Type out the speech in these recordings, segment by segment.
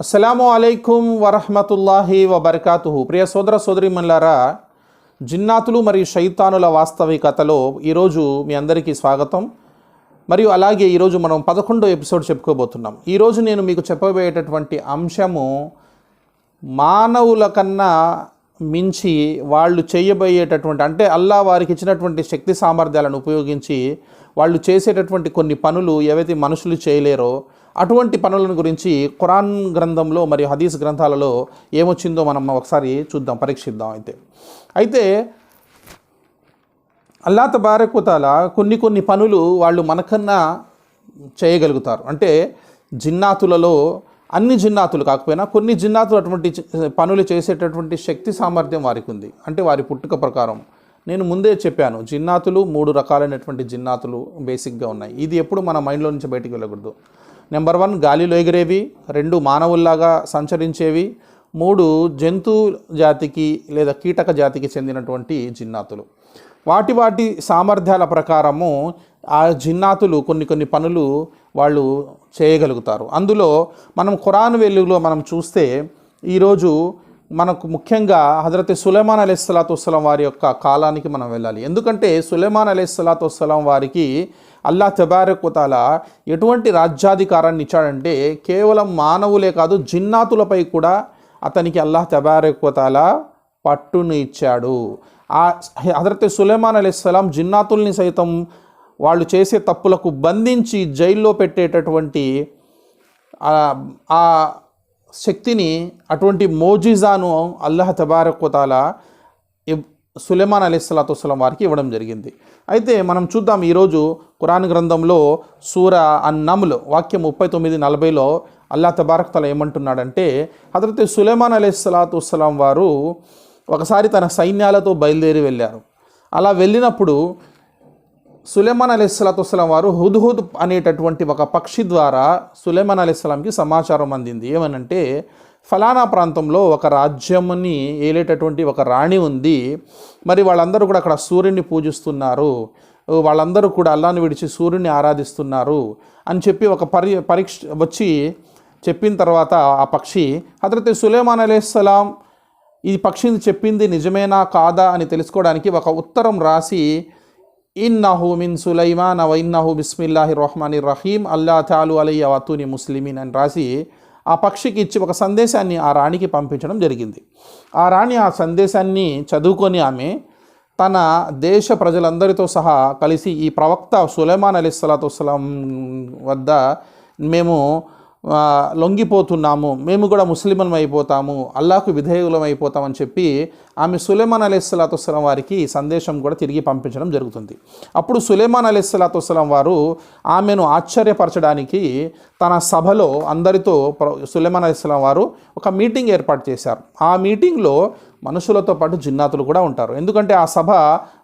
అస్సలాము అలైకుం వరహమతుల్లాహి వబర్కాతు ప్రియ సోదర సోదరిమన్లారా జిన్నాతులు మరియు శైతానుల వాస్తవికతలో ఈరోజు మీ అందరికీ స్వాగతం. మరియు అలాగే ఈరోజు మనం పదకొండో ఎపిసోడ్ చెప్పుకోబోతున్నాం. ఈరోజు నేను మీకు చెప్పబోయేటటువంటి అంశము మానవుల కన్నా మించి వాళ్ళు చేయబోయేటటువంటి అంటే అల్లా వారికి ఇచ్చినటువంటి శక్తి సామర్థ్యాలను ఉపయోగించి వాళ్ళు చేసేటటువంటి కొన్ని పనులు ఏవైతే మనుషులు చేయలేరో అటువంటి పనులను గురించి ఖురాన్ గ్రంథంలో మరియు హదీస్ గ్రంథాలలో ఏమొచ్చిందో మనం ఒకసారి చూద్దాం పరీక్షిద్దాం అయితే. అయితే అల్లా తబారకుతాల కొన్ని కొన్ని పనులు వాళ్ళు మనకన్నా చేయగలుగుతారు. అంటే జిన్నాతులలో అన్ని జిన్నాతులు కాకపోయినా కొన్ని జిన్నాతులు అటువంటి పనులు చేసేటటువంటి శక్తి సామర్థ్యం వారికి ఉంది. అంటే వారి పుట్టుక ప్రకారం. నేను ముందే చెప్పాను జిన్నాతులు మూడు రకాలైనటువంటి జిన్నాతులు బేసిక్గా ఉన్నాయి. ఇది ఎప్పుడు మన మైండ్లో నుంచి బయటికి వెళ్ళకూడదు. నెంబర్ వన్ గాలిలో ఎగిరేవి రెండు మానవుల్లాగా సంచరించేవి మూడు జంతు జాతికి లేదా కీటక జాతికి చెందినటువంటి జిన్నాతులు. వాటి వాటి సామర్థ్యాల ప్రకారము ఆ జిన్నాతులు కొన్ని కొన్ని పనులు వాళ్ళు చేయగలుగుతారు. అందులో మనం ఖురాన్ వెలుగులో మనం చూస్తే ఈరోజు మనకు ముఖ్యంగా హజరత్ సులేమాన్ అలీ వస్సలాం వారి యొక్క కాలానికి మనం వెళ్ళాలి. ఎందుకంటే సులేమాన్ అలీ వస్సలాం వారికి అల్లా తెబారకుతాల ఎటువంటి రాజ్యాధికారాన్ని ఇచ్చాడంటే కేవలం మానవులే కాదు జిన్నాతులపై కూడా అతనికి అల్లాహ్ తెబారకుతాల పట్టును ఇచ్చాడు. ఆ హజరత్ సులేమాన్ అలీస్లాం జిన్నాతుల్ని సైతం వాళ్ళు చేసే తప్పులకు బంధించి జైల్లో పెట్టేటటువంటి ఆ శక్తిని అటువంటి మోజిజాను అల్లాహ్ తబారకుతాల సులేమాన్ అలీ వసలం వారికి ఇవ్వడం జరిగింది. అయితే మనం చూద్దాం ఈరోజు కురాన్ గ్రంథంలో సూర అన్నములు వాక్యం ముప్పై తొమ్మిది నలభైలో అల్లా తబారక్ తల ఏమంటున్నాడంటే హజరత్ సులేమాన్ అలీస్లాతు వసలాం వారు ఒకసారి తన సైన్యాలతో బయలుదేరి వెళ్ళారు. అలా వెళ్ళినప్పుడు సులేమాన్ అలీస్లాతు వసలాం వారు హుద్హుద్ అనేటటువంటి ఒక పక్షి ద్వారా సులేమాన్ అలీస్లాంకి సమాచారం అందింది. ఏమనంటే ఫలానా ప్రాంతంలో ఒక రాజ్యంని ఏలేటటువంటి ఒక రాణి ఉంది. మరి వాళ్ళందరూ కూడా అక్కడ సూర్యుని పూజిస్తున్నారు. వాళ్ళందరూ కూడా అల్లాను విడిచి సూర్యుని ఆరాధిస్తున్నారు అని చెప్పి ఒక పరి పరీక్ష వచ్చి చెప్పిన తర్వాత ఆ పక్షి హజరత్ సులేమాన్ అలీస్లాం ఈ పక్షిని చెప్పింది నిజమేనా కాదా? అని తెలుసుకోవడానికి ఒక ఉత్తరం రాసి ఇన్నహు మిన్ సులైమాన్ అవ ఇన్నహు బిస్మిల్లాహి రహమాని రహీం అల్లా తాలు అలయ్య వతూని ముస్లిమీన్ అని రాసి ఆ పక్షికి ఇచ్చి ఒక సందేశాన్ని ఆ రాణికి పంపించడం జరిగింది. ఆ రాణి ఆ సందేశాన్ని చదువుకొని ఆమె తన దేశ ప్రజలందరితో సహా కలిసి ఈ ప్రవక్త సులేమాన్ అలీస్లాతు వసలాం వద్ద మేము లొంగిపోతున్నాము. మేము కూడా ముస్లింలం అయిపోతాము. అల్లాకు విధేయులం అయిపోతామని చెప్పి ఆమె సులేమాన్ అలీస్లాతు వసలాం వారికి సందేశం కూడా తిరిగి పంపించడం జరుగుతుంది. అప్పుడు సులేమాన్ అలీస్లాతు వసలాం వారు ఆమెను ఆశ్చర్యపరచడానికి తన సభలో అందరితో సులేమాన్ అలీస్లాం వారు ఒక మీటింగ్ ఏర్పాటు చేశారు. ఆ మీటింగ్లో మనుషులతో పాటు జిన్నాతులు కూడా ఉంటారు. ఎందుకంటే ఆ సభ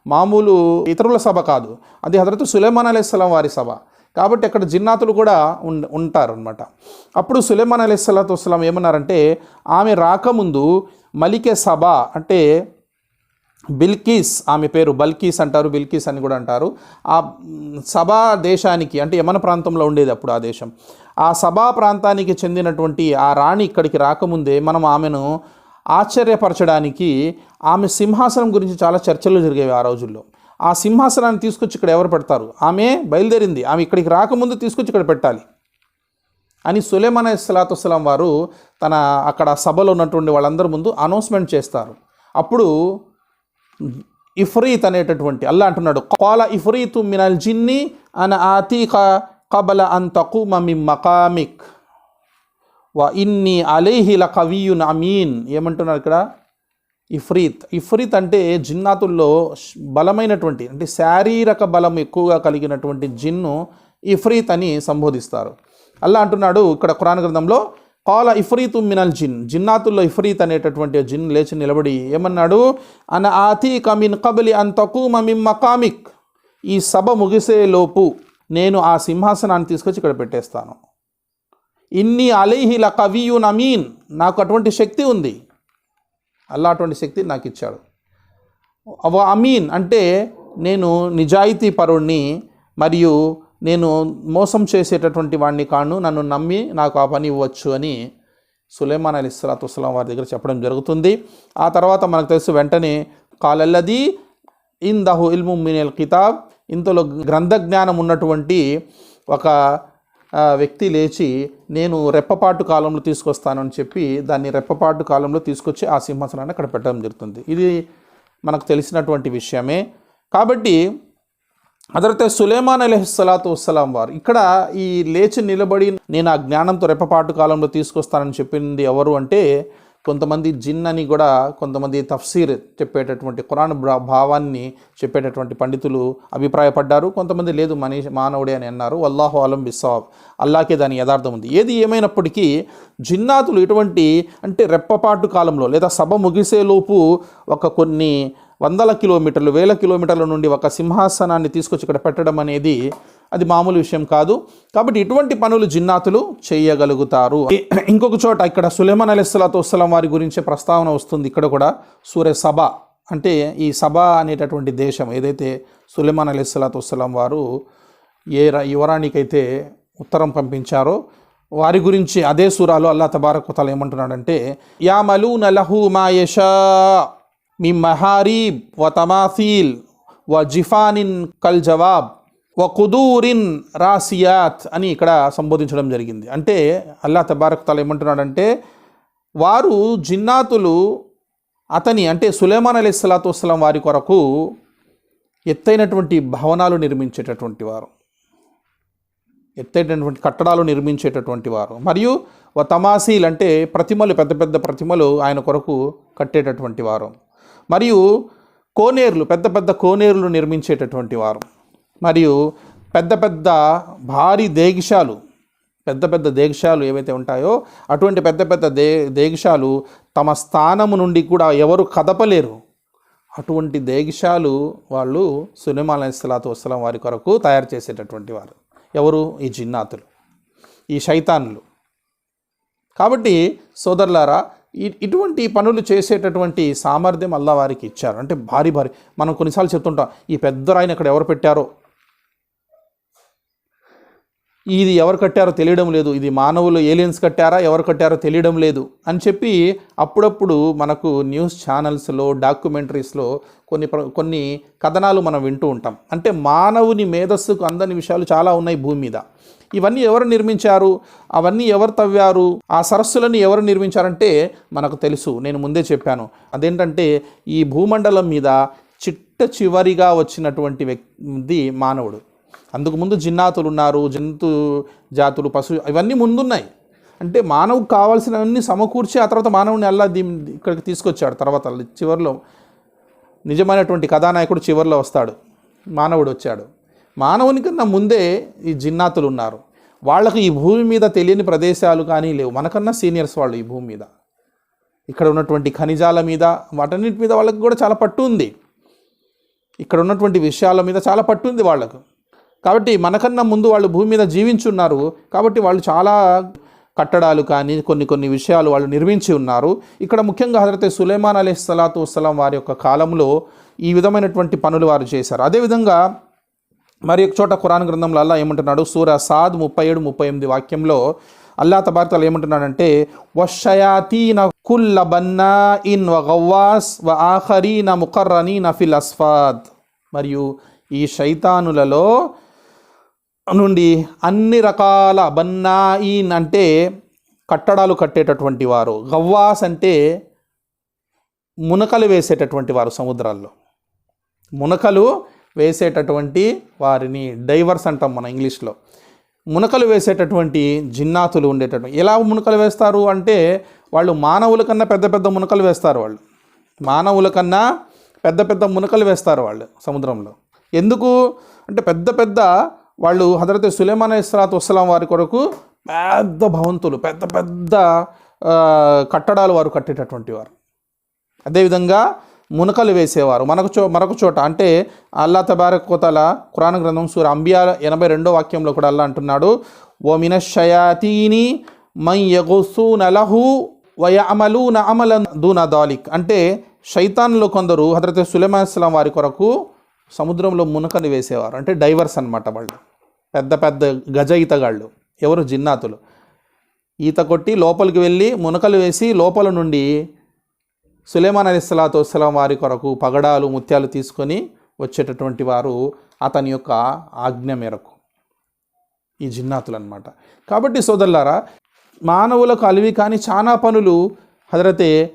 మామూలు ఇతరుల సభ కాదు. అది హజరత్ సులేమాన్ అలీస్లాం వారి సభ. కాబట్టి అక్కడ జిన్నాతులు కూడా ఉం ఉంటారు అనమాట అప్పుడు సులేమాన్ అలీస్లాతు వస్లాం ఏమన్నారంటే ఆమె రాకముందు మలికే సభ అంటే బిల్కీస్ ఆమె పేరు బల్కీస్ అంటారు బిల్కీస్ అని కూడా అంటారు. ఆ సభా దేశానికి అంటే యమన ప్రాంతంలో ఉండేది అప్పుడు ఆ దేశం. ఆ సభా ప్రాంతానికి చెందినటువంటి ఆ రాణి ఇక్కడికి రాకముందే మనం ఆమెను ఆశ్చర్యపరచడానికి ఆమె సింహాసనం గురించి చాలా చర్చలు జరిగేవి ఆ రోజుల్లో. ఆ సింహాసనాన్ని తీసుకొచ్చి ఇక్కడ ఎవరు పెడతారు? ఆమె బయలుదేరింది. ఆమె ఇక్కడికి రాకముందు తీసుకొచ్చి ఇక్కడ పెట్టాలి. అని సులేమాన్ సలాతుస్లాం వారు తన అక్కడ సభలో ఉన్నటువంటి వాళ్ళందరి ముందు అనౌన్స్మెంట్ చేస్తారు. అప్పుడు ఇఫ్రీత్ అనేటటువంటి అల్లా అంటున్నాడు కాల ఇఫ్రీతు మినల్ జిన్ని అన ఆతీక కబల అన్ తకుమ మకామిక్. వ ఇన్ని అలేహిల కవియున్ అమీన్. ఏమంటున్నారు ఇక్కడ? ఇఫ్రీత్. ఇఫ్రీత్ అంటే జిన్నాతుల్లో బలమైనటువంటి అంటే శారీరక బలం ఎక్కువగా కలిగినటువంటి జిన్ను ఇఫ్రీత్ అని సంబోధిస్తారు. అల్లా అంటున్నాడు ఇక్కడ ఖురాన్ గ్రంథంలో కాల ఇఫ్రీతు మినల్ జిన్. జిన్నాతుల్లో ఇఫ్రీత్ అనేటటువంటి జిన్ లేచి నిలబడి ఏమన్నాడు? అన ఆతీక కమిన్ కబలి అన్ తకూమ మిమ్ మకామిక్. ఈ సభ ముగిసేలోపు నేను ఆ సింహాసనాన్ని తీసుకొచ్చి ఇక్కడ పెట్టేస్తాను. ఇన్ని అలీహిల కవియున్ అమీన్. నాకు అటువంటి శక్తి ఉంది. అల్లా అటువంటి శక్తి నాకు ఇచ్చాడు అవ అమీన్ అంటే నేను నిజాయితీ పరుణ్ణి మరియు నేను మోసం చేసేటటువంటి వాడిని కాను నన్ను నమ్మి నాకు ఆ పని ఇవ్వచ్చు అని సులేమాన్ అలీ ఇస్లాత్ వస్లాం వారి దగ్గర చెప్పడం జరుగుతుంది. ఆ తర్వాత మనకు తెలుసు వెంటనే కాలల్లది ఇన్ దహు ఇల్ము మినల్ కితాబ్. ఇంతలో గ్రంథ జ్ఞానం ఉన్నటువంటి ఒక వ్యక్తి లేచి నేను రెప్పపాటు కాలంలో తీసుకొస్తానని చెప్పి దాన్ని రెప్పపాటు కాలంలో తీసుకొచ్చి ఆ సింహాసనాన్ని అక్కడ పెట్టడం జరుగుతుంది. ఇది మనకు తెలిసినటువంటి విషయమే. కాబట్టి అదరైతే సులేమాన్ అలహిస్సలాతు వస్సలాం వారు ఇక్కడ ఈ లేచి నిలబడి నేను ఆ జ్ఞానంతో రెప్పపాటు కాలంలో తీసుకొస్తానని చెప్పింది ఎవరు అంటే కొంతమంది జిన్ అని కూడా కొంతమంది తఫ్సీర్ చెప్పేటటువంటి ఖురాన్ భా- భావాన్ని చెప్పేటటువంటి పండితులు అభిప్రాయపడ్డారు. కొంతమంది లేదు మనీ మానవుడే అని అన్నారు. అల్లాహు అలం బిసాబ్ అల్లాకే దాని యథార్థం ఉంది. ఏది ఏమైనప్పటికీ జిన్నాతులు ఇటువంటి అంటే రెప్పపాటు కాలంలో లేదా సభ ముగిసేలోపు ఒక కొన్ని వందల కిలోమీటర్లు వేల కిలోమీటర్ల నుండి ఒక సింహాసనాన్ని తీసుకొచ్చి ఇక్కడ పెట్టడం అనేది అది మామూలు విషయం కాదు. కాబట్టి ఇటువంటి పనులు జిన్నాతులు చేయగలుగుతారు. ఇంకొక చోట ఇక్కడ సులేమాన్ అలీస్లాతు వస్సలం వారి గురించే ప్రస్తావన వస్తుంది. ఇక్కడ కూడా సూర్య సభ అంటే ఈ సభ అనేటటువంటి దేశం ఏదైతే సులేమాన్ అలీస్లాతు వస్సలం వారు ఏ ర- యువరాణికైతే ఉత్తరం పంపించారో వారి గురించి అదే సూరాలో అల్లా తబారకుతల ఏమంటున్నాడంటే యా మలూన లహు మా యషా మీ మహారీబ్ వ తమాసీల్ వ జిఫానిన్ కల్ జవాబ్. వ కుదూరిన్ రాసియాత్ అని ఇక్కడ సంబోధించడం జరిగింది. అంటే అల్లా తబారక్ తల ఏమంటున్నాడంటే వారు జిన్నాతులు అతని అంటే సులేమాన్ అలీ సలాతు వస్సలాం వారి కొరకు ఎత్తైనటువంటి భవనాలు నిర్మించేటటువంటి వారు. ఎత్తైనటువంటి కట్టడాలు నిర్మించేటటువంటి వారు. మరియు వ తమాసీల్ అంటే ప్రతిమలు పెద్ద పెద్ద ప్రతిమలు ఆయన కొరకు కట్టేటటువంటి వారు. మరియు కోనేర్లు పెద్ద పెద్ద కోనేర్లు నిర్మించేటటువంటి వారు. మరియు పెద్ద పెద్ద భారీ దేగిషాలు పెద్ద పెద్ద దేశాలు ఏవైతే ఉంటాయో అటువంటి పెద్ద పెద్ద దే దేశాలు తమ స్థానము నుండి కూడా ఎవరు కదపలేరు. అటువంటి దేగిషాలు వాళ్ళు సులేమాన్ అలైహిస్సలాతు వస్సలాం వారి కొరకు తయారు చేసేటటువంటి వారు. ఎవరు? ఈ జిన్నాతులు ఈ శైతాన్లు. కాబట్టి సోదరులారా ఇటువంటి పనులు చేసేటటువంటి సామర్థ్యం అల్లా వారికి ఇచ్చారు. అంటే భారీ భారీ మనం కొన్నిసార్లు చెప్తుంటాం ఈ పెద్ద రాయిని అక్కడ ఎవరు పెట్టారో? ఇది ఎవరు కట్టారో తెలియడం లేదు. ఇది మానవులు ఏలియన్స్ కట్టారా ఎవరు కట్టారో తెలియడం లేదు. అని చెప్పి అప్పుడప్పుడు మనకు న్యూస్ ఛానల్స్లో డాక్యుమెంటరీస్లో కొన్ని ప్ర- కొన్ని కథనాలు మనం వింటూ ఉంటాం. అంటే మానవుని మేధస్సుకు అందని విషయాలు చాలా ఉన్నాయి భూమి మీద. ఇవన్నీ ఎవరు నిర్మించారు? అవన్నీ ఎవరు తవ్వారు? ఆ సరస్సులని ఎవరు నిర్మించారంటే మనకు తెలుసు. నేను ముందే చెప్పాను. అదేంటంటే ఈ భూమండలం మీద చిట్ట చివరిగా వచ్చినటువంటి వ్యక్తి మానవుడు. అందుకు ముందు జిన్నాతులు ఉన్నారు జంతు జాతులు పశు ఇవన్నీ ముందున్నాయి. అంటే మానవుకు కావాల్సినవన్నీ సమకూర్చి ఆ తర్వాత మానవుని అల్లా దీ ఇక్కడికి తీసుకొచ్చాడు తర్వాత. చివరిలో నిజమైనటువంటి కథానాయకుడు చివరిలో వస్తాడు. మానవుడు వచ్చాడు. మానవుని కన్నా ముందే ఈ జిన్నాతులు ఉన్నారు. వాళ్ళకు ఈ భూమి మీద తెలియని ప్రదేశాలు కానీ లేవు. మనకన్నా సీనియర్స్ వాళ్ళు ఈ భూమి మీద. ఇక్కడ ఉన్నటువంటి ఖనిజాల మీద వాటన్నిటి మీద వాళ్ళకి కూడా చాలా పట్టు ఉంది. ఇక్కడ ఉన్నటువంటి విషయాల మీద చాలా పట్టు ఉంది వాళ్ళకు. కాబట్టి మనకన్నా ముందు వాళ్ళు భూమి మీద జీవించున్నారు కాబట్టి వాళ్ళు చాలా కట్టడాలు కానీ కొన్ని కొన్ని విషయాలు వాళ్ళు నిర్మించి ఉన్నారు. ఇక్కడ ముఖ్యంగా హజరత్ సులేమాన్ అలీ సలాతు వసలాం వారి యొక్క కాలంలో ఈ విధమైనటువంటి పనులు వారు చేశారు. అదేవిధంగా మరి ఒక చోట ఖురాన్ గ్రంథంలో అల్లా ఏమంటున్నాడు? సూర సాద్ ముప్పై ఏడు ముప్పై ఎనిమిది వాక్యంలో అల్లా తబార్తలు ఏమంటున్నాడంటే వషయాతీన కుల్ల బన్నా ఇన్ వ గవ్వాస్ వ ఆఖరీన ముకర్రనీన నఫిల్ అస్ఫాద్. మరియు ఈ శైతానులలో నుండి అన్ని రకాల బన్నాయిన్ అంటే కట్టడాలు కట్టేటటువంటి వారు గవ్వాస్ అంటే మునకలు వేసేటటువంటి వారు సముద్రాల్లో. మునకలు వేసేటటువంటి వారిని డైవర్స్ అంటాం మన ఇంగ్లీష్లో. మునకలు వేసేటటువంటి జిన్నాతులు ఉండేటటువంటి ఎలా మునకలు వేస్తారు అంటే వాళ్ళు మానవుల కన్నా పెద్ద పెద్ద మునకలు వేస్తారు వాళ్ళు. మానవుల కన్నా పెద్ద పెద్ద మునకలు వేస్తారు వాళ్ళు సముద్రంలో. ఎందుకు? అంటే పెద్ద పెద్ద వాళ్ళు హజరత్ సులేమాన్ ఇస్రాత్ వసలాం వారి కొరకు పెద్ద భవంతులు పెద్ద పెద్ద కట్టడాలు వారు కట్టేటటువంటి వారు. అదేవిధంగా మునకలు వేసేవారు. మనకు చో మరొక చోట అంటే అల్లా తబారక్ కోతల కురాణ గ్రంథం సూర అంబియా ఎనభై రెండో వాక్యంలో కూడా అల్లా అంటున్నాడు ఓ మినషయాతీని మై యగుసు నలహు వయమలు అమల దూన దాలిక్. అంటే షైతాన్లో కొందరు హజరత్ సులేమాన్ ఇస్లాం వారి కొరకు సముద్రంలో మునకలు వేసేవారు. అంటే డైవర్స్ అన్నమాట వాళ్ళు. పెద్ద పెద్ద గజ ఈతగాళ్ళు ఎవరు? జిన్నాతులు. ఈత కొట్టి లోపలికి వెళ్ళి మునకలు వేసి లోపల నుండి సులేమాన్ అలీస్లాతు సలాతు వారి కొరకు పగడాలు ముత్యాలు తీసుకొని వచ్చేటటువంటి వారు అతని యొక్క ఆజ్ఞ మేరకు. ఈ జిన్నాతులు అనమాట కాబట్టి సోదరులారా మానవులకు అలివి కాని చాలా పనులు హజరతే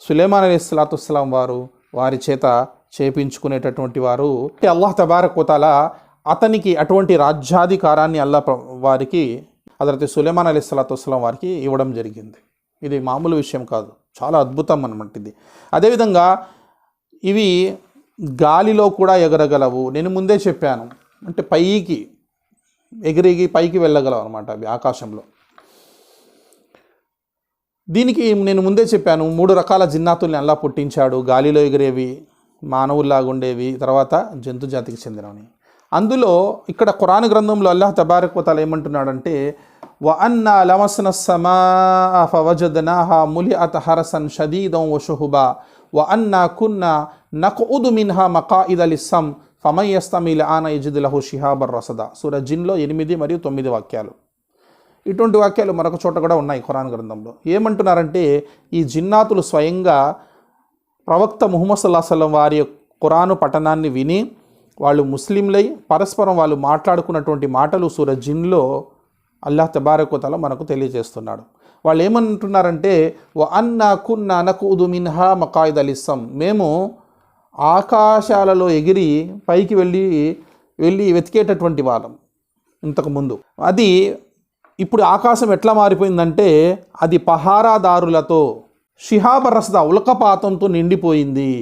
సులేమాన్ అలీ సలాతు వారు వారి చేత చేపించుకునేటటువంటి వారు. అల్లాహ్ తబారక్ వతాల అతనికి అటువంటి రాజ్యాధికారాన్ని అల్లా వారికి అదరతి సులేమాన్ అలీ సలాతు వారికి ఇవ్వడం జరిగింది. ఇది మామూలు విషయం కాదు. చాలా అద్భుతం అనమాట ఇది. అదేవిధంగా ఇవి గాలిలో కూడా ఎగరగలవు. నేను ముందే చెప్పాను. అంటే పైకి ఎగిరిగి పైకి వెళ్ళగలవు అనమాట అవి ఆకాశంలో. దీనికి నేను ముందే చెప్పాను. మూడు రకాల జిన్నాతుల్ని అల్లా పుట్టించాడు. గాలిలో ఎగిరేవి మానవుల్లాగా ఉండేవి తర్వాత జంతు జాతికి చెందినవి. అందులో ఇక్కడ ఖురాన్ గ్రంథంలో అల్లాహ్ తబారక్ వతాల ఏమంటున్నాడంటే వ అన్నా లమస్న సమా ఫవజద్నాహా ములి అత హరసన్ షదీదం వ వ అన్నా కున్నా నకుదు మిన్హా మకాయిద్ అలిస్సం ఫమయ్యస్తమిల్ ఆన ఇజిదులహు షిహాబర్ రసదా సూర జిన్లో ఎనిమిది మరియు తొమ్మిది వాక్యాలు. ఇటువంటి వాక్యాలు మరొక చోట కూడా ఉన్నాయి ఖురాన్ గ్రంథంలో. ఏమంటున్నారంటే ఈ జిన్నాతులు స్వయంగా ప్రవక్త ముహమ్మద్ సల్లాహ్ సలం వారి ఖురాను పఠనాన్ని విని వాళ్ళు ముస్లింలై పరస్పరం వాళ్ళు మాట్లాడుకున్నటువంటి మాటలు సూర జిన్లో అల్లాహ్ తబారకుతల మనకు తెలియజేస్తున్నాడు. వాళ్ళు ఏమంటున్నారంటే వ అన్నా కున్నా నకుదు మిన్హా మకాయిద్ అలిస్సం మేము ఆకాశాలలో ఎగిరి పైకి వెళ్ళి వెళ్ళి వెతికేటటువంటి వాళ్ళం ఇంతకుముందు అది ఇప్పుడు ఆకాశం ఎట్లా మారిపోయిందంటే అది పహారాదారులతో షిహాబరసద ఉల్కపాతంతో నిండిపోయింది.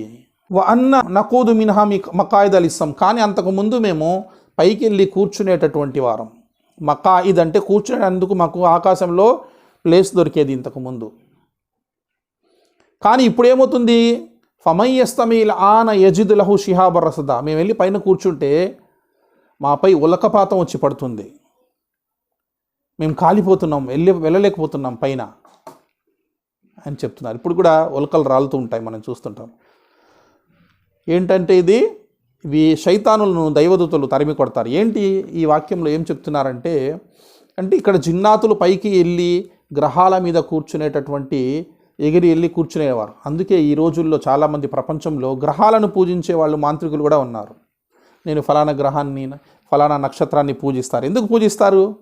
అన్న నకూదు మినహా మీ మకాయిదలు ఇస్తాం కానీ అంతకుముందు మేము పైకి వెళ్ళి కూర్చునేటటువంటి వారం. మకాయిద్ అంటే కూర్చునేందుకు మాకు ఆకాశంలో ప్లేస్ దొరికేది ఇంతకుముందు కానీ ఇప్పుడు ఏమవుతుంది ఫమయ్యస్తమీల్ ఆన యజిదులహు షిహాబ రసద. మేము వెళ్ళి పైన కూర్చుంటే మాపై ఉలకపాతం వచ్చి పడుతుంది. మేము కాలిపోతున్నాం వెళ్ళి వెళ్ళలేకపోతున్నాం పైన అని చెప్తున్నారు. ఇప్పుడు కూడా ఉలకలు రాలుతూ ఉంటాయి మనం చూస్తుంటాం. ఏంటంటే ఇది ఇవి శైతానులను దైవదూతలు తరిమి కొడతారు. ఏంటి ఈ వాక్యంలో ఏం చెప్తున్నారంటే అంటే ఇక్కడ జిన్నాతులు పైకి వెళ్ళి గ్రహాల మీద కూర్చునేటటువంటి ఎగిరి వెళ్ళి కూర్చునేవారు. అందుకే ఈ రోజుల్లో చాలామంది ప్రపంచంలో గ్రహాలను పూజించే వాళ్ళు మాంత్రికులు కూడా ఉన్నారు. నేను ఫలానా గ్రహాన్ని ఫలానా నక్షత్రాన్ని పూజిస్తారు. ఎందుకు పూజిస్తారు?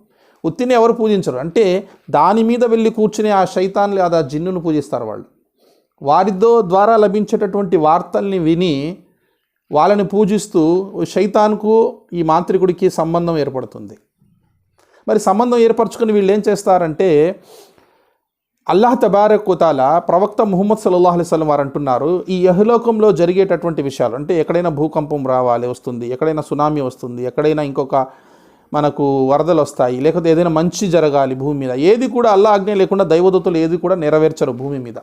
ఉత్తిని ఎవరు పూజించరు. అంటే దాని మీద వెళ్ళి కూర్చుని ఆ శైతాన్ లేదా జిన్నును పూజిస్తారు వాళ్ళు. వారితో ద్వారా లభించేటటువంటి వార్తల్ని విని వాళ్ళని పూజిస్తూ శైతాన్కు ఈ మాంత్రికుడికి సంబంధం ఏర్పడుతుంది. మరి సంబంధం ఏర్పరచుకుని వీళ్ళు ఏం చేస్తారంటే అల్లాహ్ తబారకుతాల ప్రవక్త ముహమ్మద్ సల్లాహ్ అలిస్లం వారు అంటున్నారు ఈ యహలోకంలో జరిగేటటువంటి విషయాలు అంటే ఎక్కడైనా భూకంపం రావాలి వస్తుంది ఎక్కడైనా సునామీ వస్తుంది ఎక్కడైనా ఇంకొక మనకు వరదలు వస్తాయి లేకపోతే ఏదైనా మంచి జరగాలి భూమి మీద ఏది కూడా అల్లా ఆజ్ఞ లేకుండా దైవదూతలు ఏది కూడా నెరవేర్చరు భూమి మీద.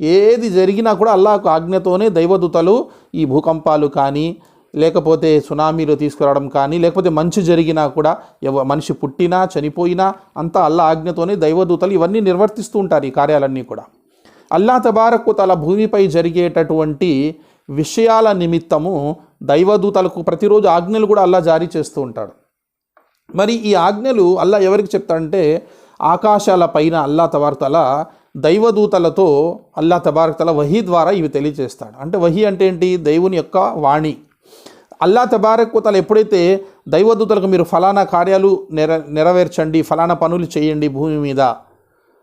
ఏది జరిగినా కూడా అల్లాహ్ ఆజ్ఞతోనే దైవదూతలు ఈ భూకంపాలు కానీ లేకపోతే సునామీలు తీసుకురావడం కానీ లేకపోతే మంచి జరిగినా కూడా ఎవ మనిషి పుట్టినా చనిపోయినా అంతా అల్లా ఆజ్ఞతోనే దైవదూతలు ఇవన్నీ నిర్వర్తిస్తూ ఉంటారు ఈ కార్యాలన్నీ కూడా. అల్లా తబారకు తల భూమిపై జరిగేటటువంటి విషయాల నిమిత్తము దైవదూతలకు ప్రతిరోజు ఆజ్ఞలు కూడా అల్లా జారీ చేస్తూ ఉంటాడు. మరి ఈ ఆజ్ఞలు అల్లా ఎవరికి చెప్తాడంటే ఆకాశాల పైన అల్లా తబార్తల దైవదూతలతో అల్లా తబారక్తల వహీ ద్వారా ఇవి తెలియజేస్తాడు. అంటే వహీ అంటే ఏంటి? దైవుని యొక్క వాణి. అల్లా తబారకుతల ఎప్పుడైతే దైవదూతలకు మీరు ఫలానా కార్యాలు నెర నెరవేర్చండి ఫలానా పనులు చేయండి భూమి మీద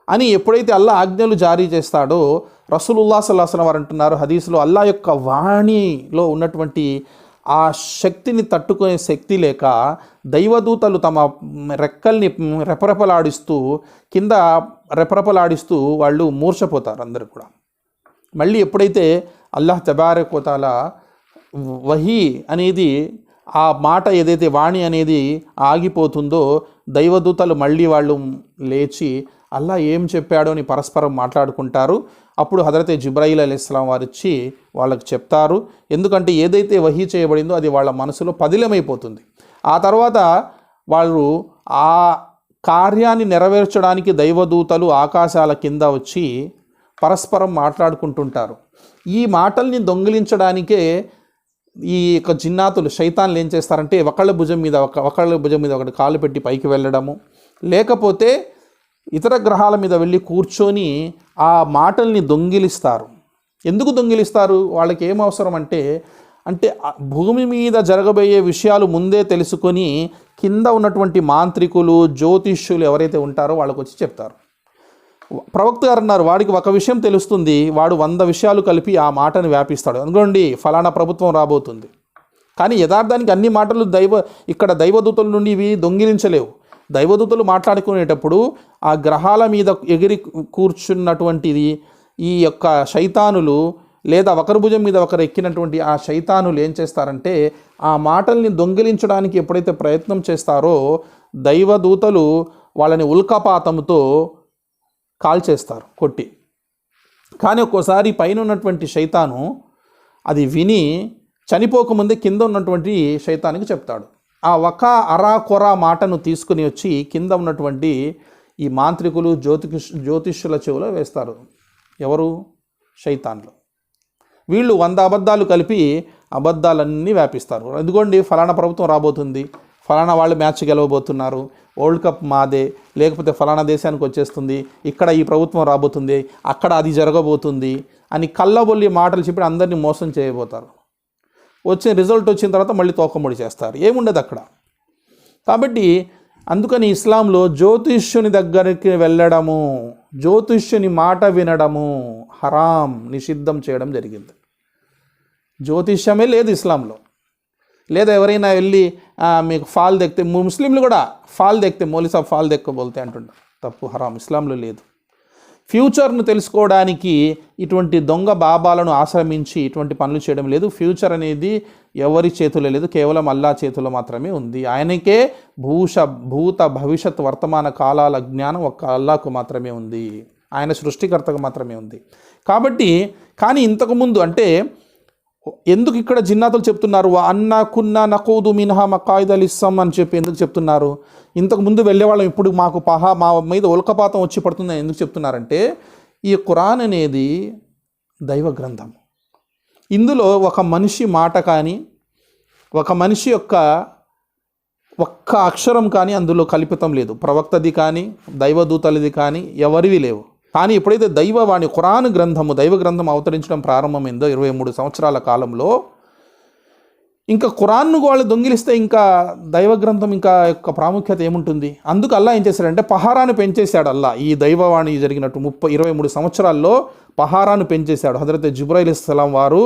అని ఎప్పుడైతే అల్లా ఆజ్ఞలు జారీ చేస్తాడో రసూలుల్లా సల్లాహం వారు అంటున్నారు హదీసులో అల్లా యొక్క వాణిలో ఉన్నటువంటి ఆ శక్తిని తట్టుకునే శక్తి లేక దైవదూతలు తమ రెక్కల్ని రెపరెపలాడిస్తూ కింద రెపరెపలాడిస్తూ వాళ్ళు మూర్ఛపోతారు అందరూ కూడా. మళ్ళీ ఎప్పుడైతే అల్లాహ్ తబారకోతాల వహీ అనేది ఆ మాట ఏదైతే వాణి అనేది ఆగిపోతుందో దైవదూతలు మళ్ళీ వాళ్ళు లేచి అల్లా ఏం చెప్పాడో అని పరస్పరం మాట్లాడుకుంటారు. అప్పుడు హజరతే జిబ్రాయిల్ అలీ ఇస్లాం వారు వాళ్ళకి చెప్తారు. ఎందుకంటే ఏదైతే వహీ చేయబడిందో అది వాళ్ళ మనసులో పదిలమైపోతుంది. ఆ తర్వాత వాళ్ళు ఆ కార్యాన్ని నెరవేర్చడానికి దైవదూతలు ఆకాశాల కింద వచ్చి పరస్పరం మాట్లాడుకుంటుంటారు. ఈ మాటల్ని దొంగిలించడానికే ఈ యొక్క జిన్నాతులు శైతాన్లు ఏం చేస్తారంటే ఒకళ్ళ భుజం మీద ఒక ఒకళ్ళ భుజం మీద ఒకటి కాలు పెట్టి పైకి వెళ్ళడము. లేకపోతే ఇతర గ్రహాల మీద వెళ్ళి కూర్చొని ఆ మాటల్ని దొంగిలిస్తారు. ఎందుకు దొంగిలిస్తారు? వాళ్ళకి ఏం అవసరం అంటే అంటే భూమి మీద జరగబోయే విషయాలు ముందే తెలుసుకొని కింద ఉన్నటువంటి మాంత్రికులు జ్యోతిష్యులు ఎవరైతే ఉంటారో వాళ్ళకు వచ్చి చెప్తారు. ప్రవక్త గారు అన్నారు వాడికి ఒక విషయం తెలుస్తుంది వాడు వంద విషయాలు కలిపి ఆ మాటను వ్యాపిస్తాడు. అనుకోండి ఫలానా ప్రభుత్వం రాబోతుంది. కానీ యథార్థానికి అన్ని మాటలు దైవ ఇక్కడ దైవదూతల నుండి ఇవి దొంగిలించలేవు. దైవదూతలు మాట్లాడుకునేటప్పుడు ఆ గ్రహాల మీద ఎగిరి కూర్చున్నటువంటిది ఈ యొక్క శైతానులు లేదా ఒకరి భుజం మీద ఒకరు ఎక్కినటువంటి ఆ శైతానులు ఏం చేస్తారంటే ఆ మాటల్ని దొంగిలించడానికి ఎప్పుడైతే ప్రయత్నం చేస్తారో దైవదూతలు వాళ్ళని ఉల్కాపాతంతో కాల్చేస్తారు కొట్టి. కానీ ఒక్కోసారి పైన ఉన్నటువంటి శైతాను అది విని చనిపోకముందే కింద ఉన్నటువంటి శైతానికి చెప్తాడు. ఆ ఒక అరా కొర మాటను తీసుకుని వచ్చి కింద ఉన్నటువంటి ఈ మాంత్రికులు జ్యోతిష్ జ్యోతిష్యుల చెవులో వేస్తారు. ఎవరు? శైతాన్లు. వీళ్ళు వంద అబద్ధాలు కలిపి అబద్ధాలన్నీ వ్యాపిస్తారు. ఎందుకోండి? ఫలానా ప్రభుత్వం రాబోతుంది. ఫలానా వాళ్ళు మ్యాచ్ గెలవబోతున్నారు. వరల్డ్ కప్ మాదే. లేకపోతే ఫలానా దేశానికి వచ్చేస్తుంది. ఇక్కడ ఈ ప్రభుత్వం రాబోతుంది. అక్కడ అది జరగబోతుంది అని కళ్ళబొల్లి మాటలు చెప్పి అందరినీ మోసం చేయబోతారు. వచ్చిన రిజల్ట్ వచ్చిన తర్వాత మళ్ళీ తోకముడి చేస్తారు. ఏముండదు అక్కడ. కాబట్టి అందుకని ఇస్లాంలో జ్యోతిష్యుని దగ్గరికి వెళ్ళడము జ్యోతిష్యుని మాట వినడము హరాం నిషిద్ధం చేయడం జరిగింది. జ్యోతిష్యమే లేదు ఇస్లాంలో. లేదా ఎవరైనా వెళ్ళి మీకు ఫాల్ దెక్కితే ముస్లింలు కూడా ఫాల్ దెక్కితే మోలిసా ఫాల్ దెక్కబోతే అంటుండే. తప్పు హరాం ఇస్లాంలో లేదు. ఫ్యూచర్ను తెలుసుకోవడానికి ఇటువంటి దొంగ బాబాలను ఆశ్రమించి ఇటువంటి పనులు చేయడం లేదు. ఫ్యూచర్ అనేది ఎవరి చేతుల్లో లేదు కేవలం అల్లా చేతిలో మాత్రమే ఉంది. ఆయనకే భూష భూత భవిష్యత్ వర్తమాన కాలాల జ్ఞానం ఒక్క అల్లాకు మాత్రమే ఉంది. ఆయన సృష్టికర్తకు మాత్రమే ఉంది. కాబట్టి కానీ ఇంతకుముందు అంటే ఎందుకు ఇక్కడ జిన్నాతులు చెప్తున్నారు? "వా అన్నా కున్నా నకూదు మినహా మకాయిదల్ ఇస్సాం అని చెప్పి ఎందుకు చెప్తున్నారు? ఇంతకు ముందు వెళ్ళేవాళ్ళం ఇప్పుడు మాకు పహా మా మీద ఉల్కపాతం వచ్చి పడుతుందని ఎందుకు చెప్తున్నారంటే ఈ ఖురాన్ అనేది దైవ గ్రంథం. ఇందులో ఒక మనిషి మాట కానీ ఒక మనిషి యొక్క ఒక్క అక్షరం కానీ అందులో కల్పితం లేదు. ప్రవక్తది కానీ దైవదూతలది కానీ ఎవరివి లేవు. కానీ ఎప్పుడైతే దైవవాణి ఖురాన్ గ్రంథము దైవ గ్రంథం అవతరించడం ప్రారంభమైందో ఇరవై మూడు సంవత్సరాల కాలంలో ఇంకా ఖురాన్ను వాళ్ళు దొంగిలిస్తే ఇంకా దైవ గ్రంథం ఇంకా యొక్క ప్రాముఖ్యత ఏముంటుంది? అందుకు అల్లా ఏం చేశాడంటే పహారాను పెంచేశాడు అల్లా. ఈ దైవవాణి జరిగినట్టు ముప్పై ఇరవై మూడు సంవత్సరాల్లో పహారాను పెంచేశాడు. హజరత్ జుబ్రాయిల్ ఇస్లాం వారు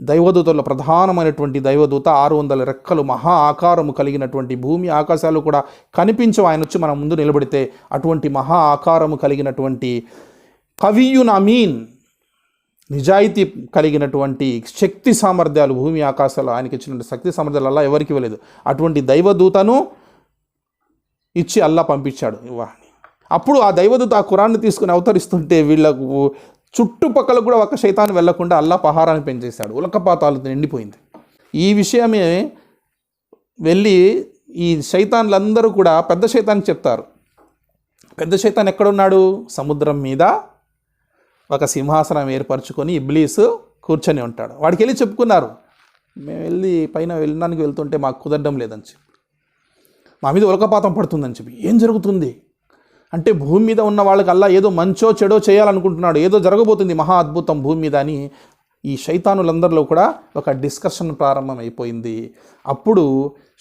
దైవదూతల్లో ప్రధానమైనటువంటి దైవదూత ఆరు వందల రెక్కలు మహా ఆకారము కలిగినటువంటి భూమి ఆకాశాలు కూడా కనిపించవు. ఆయన వచ్చి మన ముందు నిలబడితే అటువంటి మహా ఆకారము కలిగినటువంటి కవియున్ అమీన్ నిజాయితీ కలిగినటువంటి శక్తి సామర్థ్యాలు భూమి ఆకాశాలు ఆయనకి ఇచ్చినటువంటి శక్తి సామర్థ్యాలు అలా ఎవరికి ఇవ్వలేదు. అటువంటి దైవదూతను ఇచ్చి అల్లా పంపించాడు వాడిని అప్పుడు ఆ దైవదూత ఆ కురాన్ని తీసుకుని అవతరిస్తుంటే వీళ్ళకు చుట్టుపక్కల కూడా ఒక శైతాన్ని వెళ్ళకుండా అల్లా పహారాన్ని పెంచేశాడు. ఉలకపాతాలతో నిండిపోయింది. ఈ విషయమే వెళ్ళి ఈ శైతాన్లందరూ కూడా పెద్ద శైతాన్ని చెప్తారు. పెద్ద శైతాన్ ఎక్కడున్నాడు? సముద్రం మీద ఒక సింహాసనం ఏర్పరచుకొని ఇబ్లీసు కూర్చొని ఉంటాడు. వాడికి వెళ్ళి చెప్పుకున్నారు మేము వెళ్ళి పైన వెళ్ళడానికి వెళ్తుంటే మాకు కుదరడం లేదని చెప్పి. మా మీద ఉలకపాతం పడుతుందని చెప్పి. ఏం జరుగుతుంది? అంటే భూమి మీద ఉన్న వాళ్ళకల్లా ఏదో మంచో చెడో చేయాలనుకుంటున్నాడు. ఏదో జరగబోతుంది మహా అద్భుతం భూమి మీద అని ఈ శైతానులందరిలో కూడా ఒక డిస్కషన్ ప్రారంభం అయిపోయింది అప్పుడు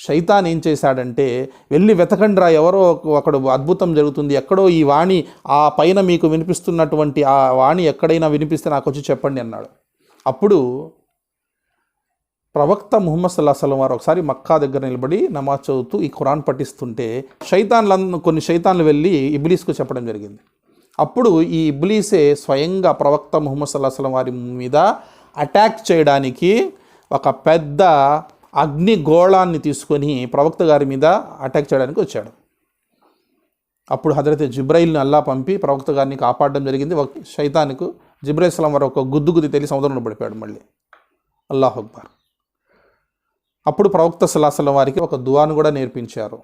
శైతాన్ ఏం చేశాడంటే వెళ్ళి వెతకండిరా ఎవరో ఒకడు అద్భుతం జరుగుతుంది ఎక్కడో ఈ వాణి ఆ పైన మీకు వినిపిస్తున్నటువంటి ఆ వాణి ఎక్కడైనా వినిపిస్తే నాకు వచ్చి చెప్పండి అన్నాడు. అప్పుడు ప్రవక్త ముహమ్మద్ సల్లా సలం వారు ఒకసారి మక్కా దగ్గర నిలబడి నమాజ్ చదువుతూ ఈ ఖురాన్ పఠిస్తుంటే శైతాన్లు కొన్ని శైతాన్లు వెళ్ళి ఇబ్లీస్కు చెప్పడం జరిగింది. అప్పుడు ఈ ఇబ్లీసే స్వయంగా ప్రవక్త ముహమ్మద్ సల్లా సలం వారి మీద అటాక్ చేయడానికి ఒక పెద్ద అగ్నిగోళాన్ని తీసుకొని ప్రవక్త గారి మీద అటాక్ చేయడానికి వచ్చాడు. అప్పుడు హజరత్ జిబ్రైల్ని అల్లా పంపి ప్రవక్త గారిని కాపాడడం జరిగింది. ఒక శైతానికి జిబ్రాయిస్లాం సలం వారు ఒక గుద్దు గుద్ది తెలిసి సముద్రంలో పడిపోయాడు మళ్ళీ. అల్లాహ్ అక్బర్. అప్పుడు ప్రవక్త సలాసలం వారికి ఒక దువాను కూడా నేర్పించారు.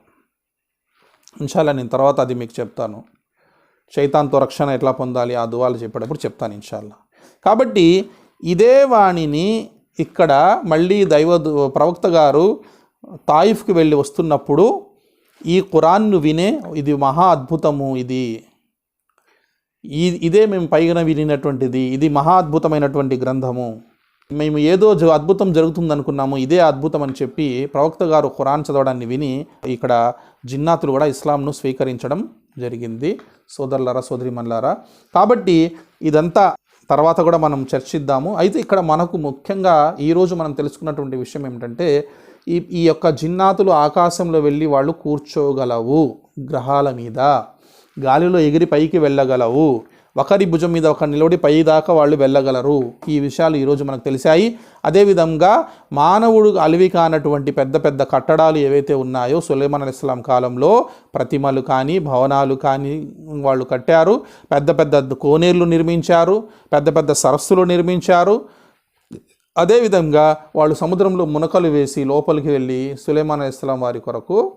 ఇన్షాల్లా నేను తర్వాత అది మీకు చెప్తాను. శైతాన్తో రక్షణ ఎట్లా పొందాలి? ఆ దువాలు చెప్పేటప్పుడు చెప్తాను ఇన్షాల్లా కాబట్టి ఇదే వాణిని ఇక్కడ మళ్ళీ దైవ ప్రవక్త గారు తాయిఫ్కి వెళ్ళి వస్తున్నప్పుడు ఈ ఖురాన్ను వినే ఇది మహా అద్భుతము ఇది. ఈ ఇదే మేము పైన వినినటువంటిది ఇది మహా అద్భుతమైనటువంటి గ్రంథము. మేము ఏదో జ- అద్భుతం జరుగుతుంది అనుకున్నాము ఇదే అద్భుతం అని చెప్పి ప్రవక్త గారు ఖురాన్ చదవడాన్ని విని ఇక్కడ జిన్నాతులు కూడా ఇస్లాంను స్వీకరించడం జరిగింది. సోదరులారా సోదరిమల్లారా కాబట్టి ఇదంతా తర్వాత కూడా మనం చర్చిద్దాము. అయితే ఇక్కడ మనకు ముఖ్యంగా ఈరోజు మనం తెలుసుకున్నటువంటి విషయం ఏమిటంటే ఈ ఈ యొక్క జిన్నాతులు ఆకాశంలో వెళ్ళి వాళ్ళు కూర్చోగలవు గ్రహాల మీద. గాలిలో ఎగిరి పైకి వెళ్ళగలవు. ఒకరి భుజం మీద ఒక నిలబడి పై దాకా వాళ్ళు వెళ్ళగలరు. ఈ విషయాలు ఈరోజు మనకు తెలిసాయి అదేవిధంగా మానవుడు అలివి కానటువంటి పెద్ద పెద్ద కట్టడాలు ఏవైతే ఉన్నాయో సులేమాన్ అలీ ఇస్లాం కాలంలో ప్రతిమలు కానీ భవనాలు కానీ వాళ్ళు కట్టారు. పెద్ద పెద్ద కోనేర్లు నిర్మించారు. పెద్ద పెద్ద సరస్సులు నిర్మించారు. అదేవిధంగా వాళ్ళు సముద్రంలో మునకలు వేసి లోపలికి వెళ్ళి సులేమాన్ అలీ ఇస్లాం వారి కొరకు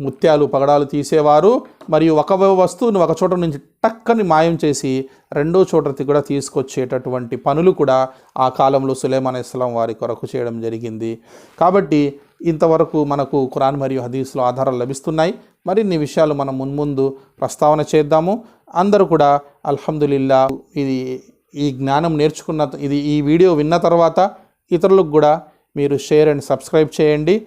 ముత్యాలు పగడాలు తీసేవారు. మరియు ఒక వస్తువును ఒక చోట నుంచి టక్కని మాయం చేసి రెండో చోటకి కూడా తీసుకొచ్చేటటువంటి పనులు కూడా ఆ కాలంలో సులేమాన్ ఇస్లాం వారి కొరకు చేయడం జరిగింది. కాబట్టి ఇంతవరకు మనకు ఖురాన్ మరియు హదీస్లో ఆధారాలు లభిస్తున్నాయి. మరిన్ని విషయాలు మనం మున్ముందు ప్రస్తావన చేద్దాము. అందరూ కూడా అల్హమ్దులిల్లా ఇది ఈ జ్ఞానం నేర్చుకున్న ఇది ఈ వీడియో విన్న తర్వాత ఇతరులకు కూడా మీరు షేర్ అండ్ సబ్స్క్రైబ్ చేయండి.